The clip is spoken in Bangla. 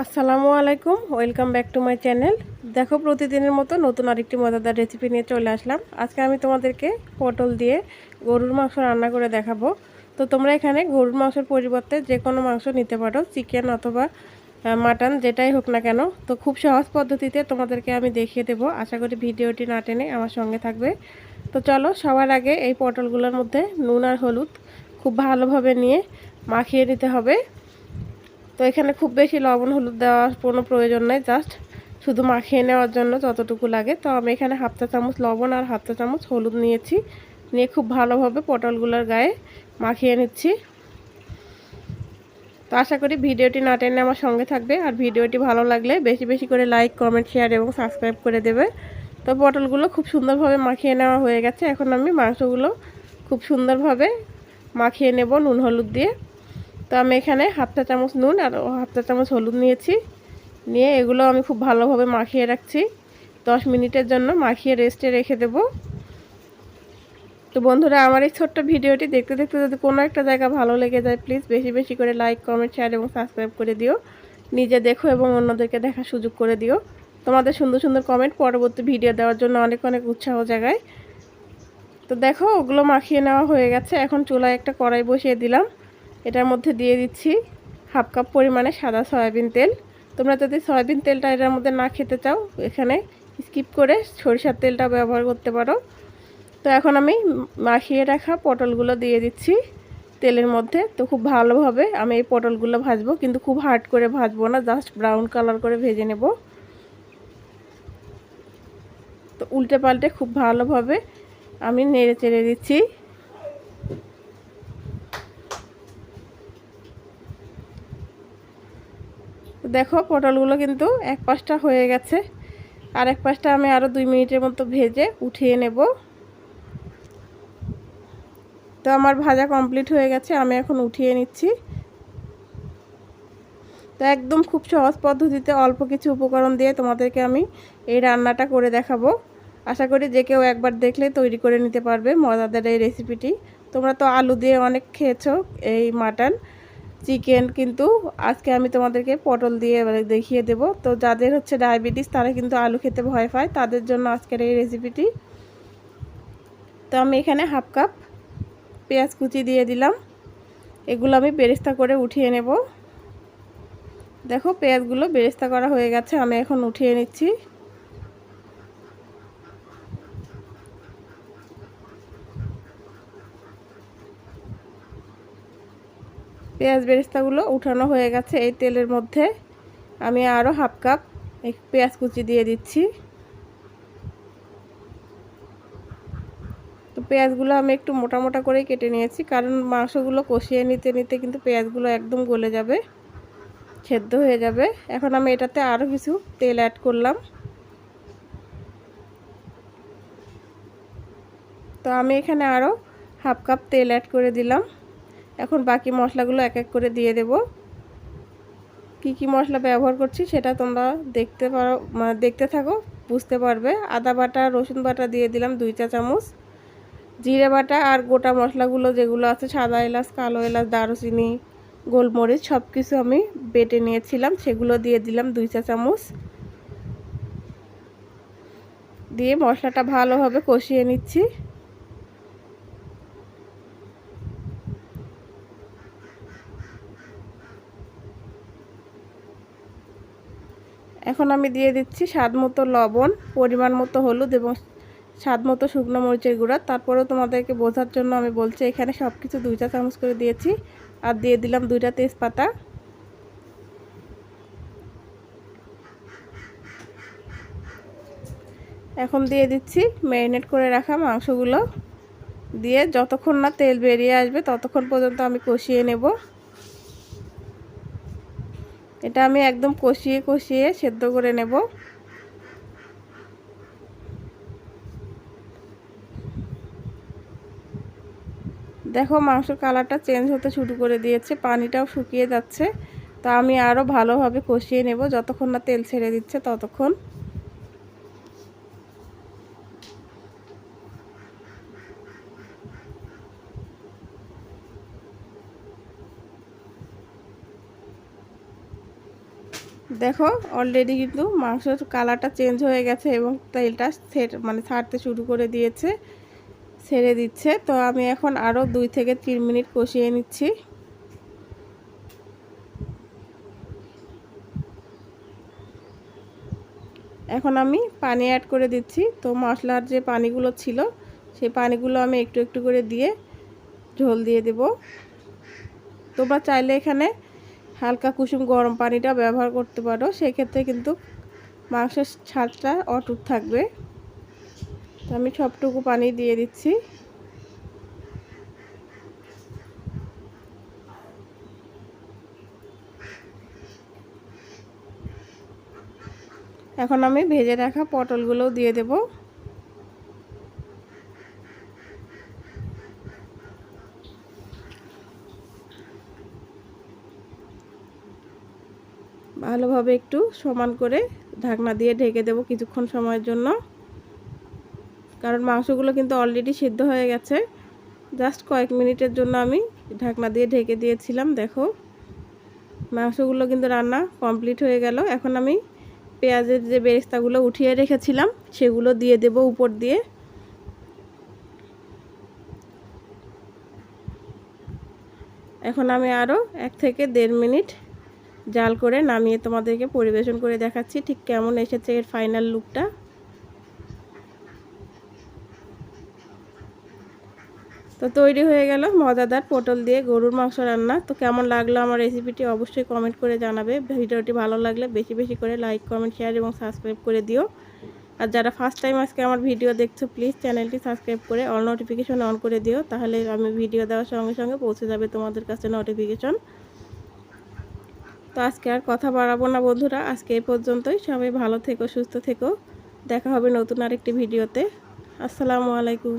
আসসালামু আলাইকুম, welcome back to my channel. দেখো প্রতিদিনের মতো নতুন আরেকটি মজাদার রেসিপি নিয়ে চলে আসলাম। আজকে আমি তোমাদেরকে পটল দিয়ে গরুর মাংস রান্না করে দেখাবো। তো তোমরা এখানে গরুর মাংসের পরিবর্তে যে কোনো মাংস নিতে পারো, চিকেন অথবা মাটন, যেটাই হোক না কেন। তো খুব সহজ পদ্ধতিতে তোমাদেরকে আমি দেখিয়ে দেবো। আশা করি ভিডিওটি না টেনে আমার সঙ্গে থাকবে। তো চলো, সবার আগে এই পটলগুলোর মধ্যে নুন আর হলুদ খুব ভালোভাবে নিয়ে মাখিয়ে নিতে হবে। তো এখানে খুব বেশি লবণ হলুদ দেওয়ার কোনো প্রয়োজন নেই জাস্ট শুধু মাখিয়ে নেওয়ার জন্য যতটুকু লাগে। তো আমি এখানে হাফ চা চামচ লবণ আর হাফ চা চামচ হলুদ নিয়েছি। নিয়ে খুব ভালোভাবে পটলগুলোর গায়ে মাখিয়ে নিচ্ছি। তো আশা করি ভিডিওটি না টেনে আমার সঙ্গে থাকবে। আর ভিডিওটি ভালো লাগলে বেশি বেশি করে লাইক কমেন্ট শেয়ার এবং সাবস্ক্রাইব করে দেবে। তো পটলগুলো খুব সুন্দরভাবে মাখিয়ে নেওয়া হয়ে গেছে। এখন আমি মাংসগুলো খুব সুন্দরভাবে মাখিয়ে নেব নুন হলুদ দিয়ে। তো আমি এখানে হাফ চা চামচ নুন আর হাফ চা চামচ হলুদ নিয়েছি। নিয়ে এগুলো আমি খুব ভালোভাবে মাখিয়ে রাখছি। দশ মিনিটের জন্য মাখিয়ে রেস্টে রেখে দেব। তো বন্ধুরা, আমার এই ছোট্ট ভিডিওটি দেখতে দেখতে যদি কোনো একটা জায়গা ভালো লেগে যায় প্লিজ বেশি বেশি করে লাইক কমেন্ট শেয়ার এবং সাবস্ক্রাইব করে দিও। নিজে দেখো এবং অন্যদেরকে দেখার সুযোগ করে দিও। তোমাদের সুন্দর সুন্দর কমেন্ট পরবর্তী ভিডিও দেওয়ার জন্য অনেক অনেক উৎসাহ জায়গায় তো দেখো, ওগুলো মাখিয়ে নেওয়া হয়ে গেছে। এখন চুলায় একটা কড়াই বসিয়ে দিলাম। এটার মধ্যে দিয়ে দিচ্ছি হাফ কাপ পরিমাণে সাদা সয়াবিন তেল। তোমরা যদি সয়াবিন তেলটা এটার মধ্যে না খেতে চাও, এখানে স্কিপ করে সরিষার তেলটা ব্যবহার করতে পারো। তো এখন আমি মাখিয়ে রাখা পটলগুলো দিয়ে দিচ্ছি তেলের মধ্যে। তো খুব ভালোভাবে আমি এই পটলগুলো ভাজবো, কিন্তু খুব হার্ড করে ভাজবো না জাস্ট ব্রাউন কালার করে ভেজে নেব। তো উল্টে পাল্টে খুব ভালোভাবে আমি নেড়ে চেড়ে দিচ্ছি। দেখো পটলগুলো কিন্তু এক পাশটা হয়ে গেছে। আর এক পাশটা আমি আরও দুই মিনিটের মতো ভেজে উঠিয়ে নেব। তো আমার ভাজা কমপ্লিট হয়ে গেছে, আমি এখন উঠিয়ে নিচ্ছি। তো একদম খুব সহজ পদ্ধতিতে অল্প কিছু উপকরণ দিয়ে তোমাদেরকে আমি এই রান্নাটা করে দেখাবো। আশা করি যে কেউ একবার দেখলে তৈরি করে নিতে পারবে মজাদার এই রেসিপিটি তোমরা তো আলু দিয়ে অনেক খেয়েছো এই মাটন। চিকেন কিন্তু আজকে আমি তোমাদেরকে পটল দিয়ে দেখিয়ে দেব। তো যাদের হচ্ছে ডায়াবেটিস, তারা কিন্তু আলু খেতে ভয় পায়। তাদের জন্য আজকের এই রেসিপিটি তো আমি এখানে হাফ কাপ পেঁয়াজ কুচি দিয়ে দিলাম। এগুলো আমি বেরেস্তা করে উঠিয়ে নেব। দেখো পেঁয়াজগুলো বেরেস্তা করা হয়ে গেছে, আমি এখন উঠিয়ে নিচ্ছি। পেঁয়াজ বেরেস্তাগুলো উঠানো হয়ে গেছে এই তেলের মধ্যে। আমি আরও হাফ কাপ পেঁয়াজ কুচি দিয়ে দিচ্ছি। তো পেঁয়াজগুলো আমি একটু মোটা মোটা করেই কেটে নিয়েছি, কারণ মাংসগুলো কষিয়ে নিতে নিতে কিন্তু পেঁয়াজগুলো একদম গলে যাবে, সেদ্ধ হয়ে যাবে। এখন আমি এটাতে আরও কিছু তেল অ্যাড করলাম। তো আমি এখানে আরও হাফ কাপ তেল অ্যাড করে দিলাম। এখন বাকি মশলাগুলো এক এক করে দিয়ে দেব। কি কি মশলা ব্যবহার করছি সেটা তোমরা দেখতে পারো মানে দেখতে থাকো, বুঝতে পারবে। আদা বাটা, রসুন বাটা দিয়ে দিলাম দুই চা চামচ। জিরে বাটা আর গোটা মশলাগুলো যেগুলো আছে, সাদা এলাচ, কালো এলাচ, দারুচিনি, গোলমরিচ সব কিছু আমি বেটে নিয়েছিলাম, সেগুলো দিয়ে দিলাম দুই চা চামচ। দিয়ে মশলাটা ভালোভাবে কষিয়ে নিচ্ছি। এখন আমি দিয়ে দিচ্ছি স্বাদ মতো লবণ, পরিমাণ মতো হলুদ এবং স্বাদ মতো শুকনো মরিচের গুঁড়া। তারপরেও তোমাদেরকে বোঝার জন্য আমি বলছি, এখানে সব কিছু দুইটা চামচ করে দিয়েছি আর দিয়ে দিলাম দুইটা তেজপাতা। এখন দিয়ে দিচ্ছি ম্যারিনেট করে রাখা মাংসগুলো। দিয়ে যতক্ষণ না তেল বেরিয়ে আসবে ততক্ষণ পর্যন্ত আমি কষিয়ে নেব। এটা আমি একদম কষিয়ে কষিয়ে সেদ্ধ করে নেব। দেখো মাংসের কালারটা চেঞ্জ হতে শুরু করে দিয়েছে, পানিটাও শুকিয়ে যাচ্ছে। তা আমি আরও ভালোভাবে কষিয়ে নেব, যতক্ষণ না তেল ছেড়ে দিচ্ছে ততক্ষণ। দেখো অলরেডি কিন্তু মাংসের কালারটা চেঞ্জ হয়ে গেছে এবং তেলটা সেট মানে ছাড়তে শুরু করে দিয়েছে, ছেড়ে দিচ্ছে। তো আমি এখন আরও দুই থেকে তিন মিনিট কষিয়ে নিচ্ছি। এখন আমি পানি অ্যাড করে দিচ্ছি। তো মশলার যে পানিগুলো ছিল, সেই পানিগুলো আমি একটু একটু করে দিয়ে ঝোল দিয়ে দেব। তোমরা চাইলে এখানে হালকা কুসুম গরম পানিটা ব্যবহার করতে পারো। সেক্ষেত্রে কিন্তু মাংসের ছাদটা অটুট থাকবে। তো আমি সবটুকু পানি দিয়ে দিচ্ছি। এখন আমি ভেজে রাখা পটলগুলোও দিয়ে দেব। ভালোভাবে একটু সমান করে ঢাকনা দিয়ে ঢেকে দেব কিছুক্ষণ সময়ের জন্য। কারণ মাংসগুলো কিন্তু অলরেডি সিদ্ধ হয়ে গেছে। জাস্ট কয়েক মিনিটের জন্য আমি ঢাকনা দিয়ে ঢেকে দিয়েছিলাম, দেখো। মাংসগুলো কিন্তু রান্না কমপ্লিট হয়ে গেল। এখন আমি পেঁয়াজের যে বেরেস্তাগুলো উঠিয়ে রেখেছিলাম, সেগুলো দিয়ে দেব উপর দিয়ে। এখন আমি আরও এক থেকে দেড় মিনিট জাল করে নামিয়ে তোমাদেরকে পরিবেশন করে দেখাচ্ছি ঠিক কেমন এসেছে এর ফাইনাল লুকটা তো তৈরি হয়ে গেল মজাদার পটল দিয়ে গরুর মাংস রান্না। তো কেমন লাগল আমার রেসিপিটি অবশ্যই কমেন্ট করে জানাবে। ভিডিওটি ভালো লাগলে বেশি বেশি করে লাইক কমেন্ট শেয়ার এবং সাবস্ক্রাইব করে দিও। আর যারা ফার্স্ট টাইম আজকে আমার ভিডিও দেখছ প্লিজ চ্যানেলটি সাবস্ক্রাইব করে অল নোটিফিকেশন অন করে দিও। তাহলে আমি ভিডিও দেওয়ার সঙ্গে সঙ্গে পৌঁছে যাবে তোমাদের কাছে নোটিফিকেশন তো আজকে আর কথা বাড়াবো না বন্ধুরা। আজকে এই পর্যন্তই। সবাই ভালো থেকো, সুস্থ থেকো। দেখা হবে নতুন আরেকটি ভিডিওতে। আসসালামু আলাইকুম।